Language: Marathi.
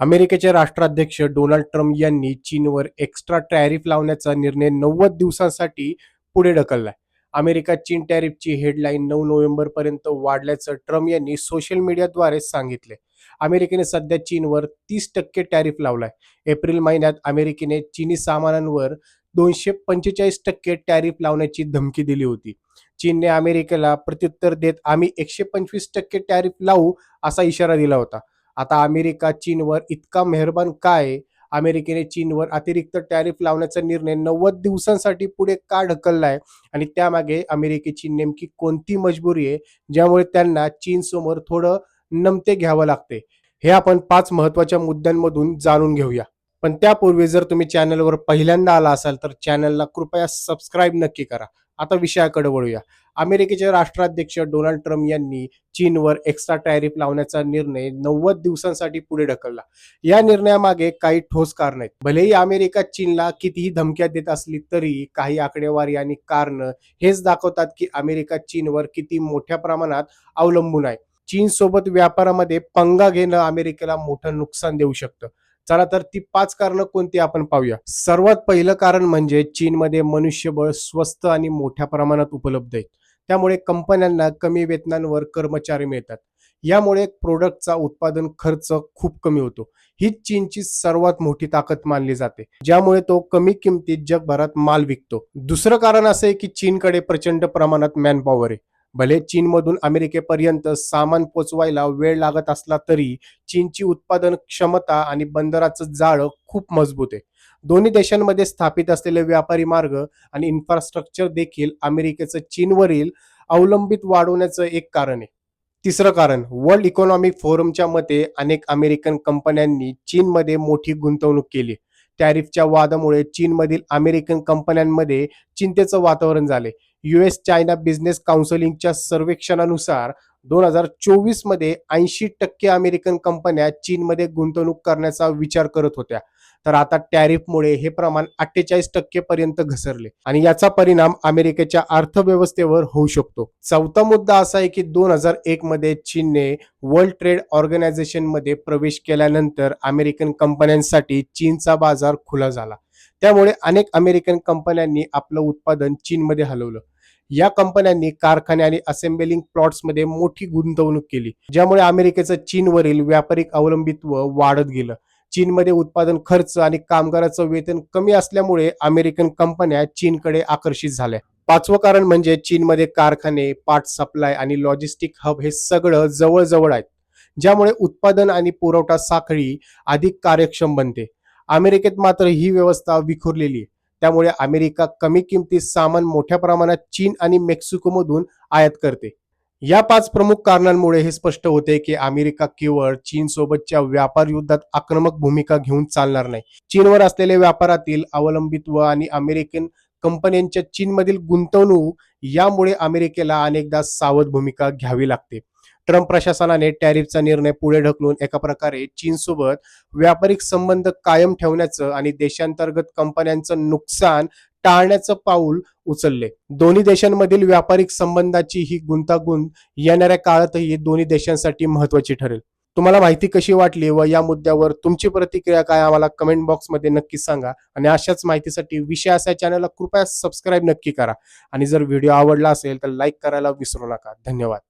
अमेरिकेचे राष्ट्राध्यक्ष डोनाल्ड ट्रम्प यांनी चीनवर एक्स्ट्रा टॅरिफ लावण्याचा निर्णय नव्वद दिवसांसाठी पुढे ढकललाय. अमेरिका चीन टॅरिफची हेडलाईन नऊ नोव्हेंबर पर्यंत वाढल्याचं ट्रम्प यांनी सोशल मीडियाद्वारे सांगितले अमेरिकेने सध्या चीनवर तीस टक्के टॅरिफ लावलाय. एप्रिल महिन्यात अमेरिकेने चीनी सामानांवर दोनशे पंचेचाळीस टक्के टॅरिफ लावण्याची धमकी दिली होती. चीनने अमेरिकेला प्रत्युत्तर देत आम्ही एकशे पंचवीस टक्के टॅरिफ लावू असा इशारा दिला होता. आता अमेरिका चीनवर इतका मेहरबान काय? अमेरिकेने चीनवर अतिरिक्त टॅरिफ लावण्याचा निर्णय नव्वद दिवसांसाठी पुढे का ढकललाय? आणि त्यामागे अमेरिकेची नेमकी कोणती मजबुरी आहे ज्यामुळे त्यांना चीन समोर थोडं नमते घ्यावं लागते? हे आपण पाच महत्त्वाच्या मुद्द्यांमधून जाणून घेऊया. पण त्यापूर्वी जर तुम्ही चॅनलवर पहिल्यांदा आला असाल तर चॅनलला कृपया सबस्क्राईब नक्की करा. आता विषयाकडे वळूया. अमेरिकेचे राष्ट्राध्यक्ष डोनाल्ड ट्रम्प यांनी चीनवर एक्स्ट्रा टॅरिफ लावण्याचा निर्णय नव्वद दिवसांसाठी पुढे ढकलला. या निर्णयामागे काही ठोस कारण आहेत. भलेही अमेरिका चीनला कितीही धमक्या देत असली तरी काही आकडेवारी आणि कारण हेच दाखवतात की अमेरिका चीनवर किती मोठ्या प्रमाणात अवलंबून आहे. चीन सोबत व्यापारामध्ये पंगा घेणं अमेरिकेला मोठं नुकसान देऊ शकतं. चला तर ती पाच कारणं कोणती आपण पाहूया. सर्वात पहिलं कारण म्हणजे चीनमध्ये मनुष्यबळ स्वस्त आणि मोठ्या प्रमाणात उपलब्ध आहे. त्यामुळे कंपन्यांना कमी वेतनांवर कर्मचारी मिळतात. यामुळे प्रोडक्टचा उत्पादन खर्च खूप कमी होतो. ही चीनची सर्वात मोठी ताकद मानली जाते. ज्यामुळे तो कमी किमतीत जगभरात माल विकतो. दुसरं कारण असं आहे की चीनकडे प्रचंड प्रमाणात मॅनपॉवर आहे. भले चीनमधून अमेरिकेपर्यंत सामान पोचवायला वेळ लागत असला तरी चीनची उत्पादन क्षमता आणि बंदराचं जाळं खूप मजबूत आहे. दोन्ही देशांमध्ये स्थापित असलेले व्यापारी मार्ग आणि इन्फ्रास्ट्रक्चर देखील अमेरिकेचं चीनवरील अवलंबित वाढवण्याचं एक कारण आहे. तिसरं कारण वर्ल्ड इकॉनॉमिक फोरमच्या मते अनेक अमेरिकन कंपन्यांनी चीनमध्ये मोठी गुंतवणूक केली टॅरिफच्या वादामुळे चीनमधील अमेरिकन कंपन्यांमध्ये चिंतेचं वातावरण झाले युएस चायना बिझनेस काउन्सिलिंगच्या सर्वेक्षणानुसार दोन हजार चोवीसमध्ये ऐंशी टक्के अमेरिकन कंपन्या चीनमध्ये गुंतवणूक करण्याचा विचार करत होत्या. तर आता टॅरिफमुळे हे प्रमाण अठ्ठेचाळीस टक्के पर्यंत घसरले आणि याचा परिणाम अमेरिकेच्या अर्थव्यवस्थेवर होऊ शकतो. चौथा मुद्दा असा आहे की दोन हजार एक मध्ये चीनने वर्ल्ड ट्रेड ऑर्गनायझेशनमध्ये प्रवेश केल्यानंतर अमेरिकन कंपन्यांसाठी चीनचा बाजार खुला झाला. त्यामुळे अनेक अमेरिकन कंपन्यांनी आपलं उत्पादन चीनमध्ये हलवलं. या कंपन्यांनी कारखाने आणि असेंबलिंग प्लॉट्समध्ये मोठी गुंतवणूक केली ज्यामुळे अमेरिकेचं चीनवरील व्यापारिक अवलंबित्व वाढत गेलं. चीनमध्ये उत्पादन खर्च आणि कामगाराचं वेतन कमी असल्यामुळे अमेरिकन कंपन्या चीनकडे आकर्षित झाल्या. पाचवं कारण म्हणजे चीनमध्ये कारखाने पार्ट सप्लाय आणि लॉजिस्टिक हब हे सगळं जवळजवळ आहेत ज्यामुळे उत्पादन आणि पुरवठा साखळी अधिक कार्यक्षम बनते. अमेरिकेत मात्र ही व्यवस्था विखुरलेली आहे. त्यामुळे अमेरिका कमी किमतीत सामान मोठ्या प्रमाणात चीन आणि मेक्सिकोमधून आयात करते. या पाच प्रमुख कारणांमुळे हे स्पष्ट होते की अमेरिका केवळ चीन सोबतच्या व्यापार युद्धात आक्रमक भूमिका घेऊन चालणार नाही. चीनवर असलेल्या व्यापारातील अवलंबित्व आणि अमेरिकन कंपन्यांच्या चीनमधील गुंतवणूक यामुळे अमेरिकेला अनेकदा सावध भूमिका घ्यावी लागते. ट्रम्प प्रशासनाने टॅरिफचा निर्णय पुढे ढकलून एका प्रकारे चीनसोबत व्यापारिक संबंध कायम ठेवण्याचं आणि देशांतर्गत कंपन्यांचं नुकसान टाळण्याचं पाऊल उचलले. दोन्ही देशांमधील व्यापारिक संबंधाची ही गुंतागुंत येणाऱ्या काळातही दोन्ही देशांसाठी महत्वाची ठरेल. तुम्हाला माहिती कशी वाटली व या मुद्द्यावर तुमची प्रतिक्रिया काय आम्हाला कमेंट बॉक्समध्ये नक्की सांगा आणि अशाच माहितीसाठी विषय असा चॅनलला कृपया सबस्क्राईब नक्की करा. आणि जर व्हिडिओ आवडला असेल तर लाईक करायला विसरू नका. धन्यवाद.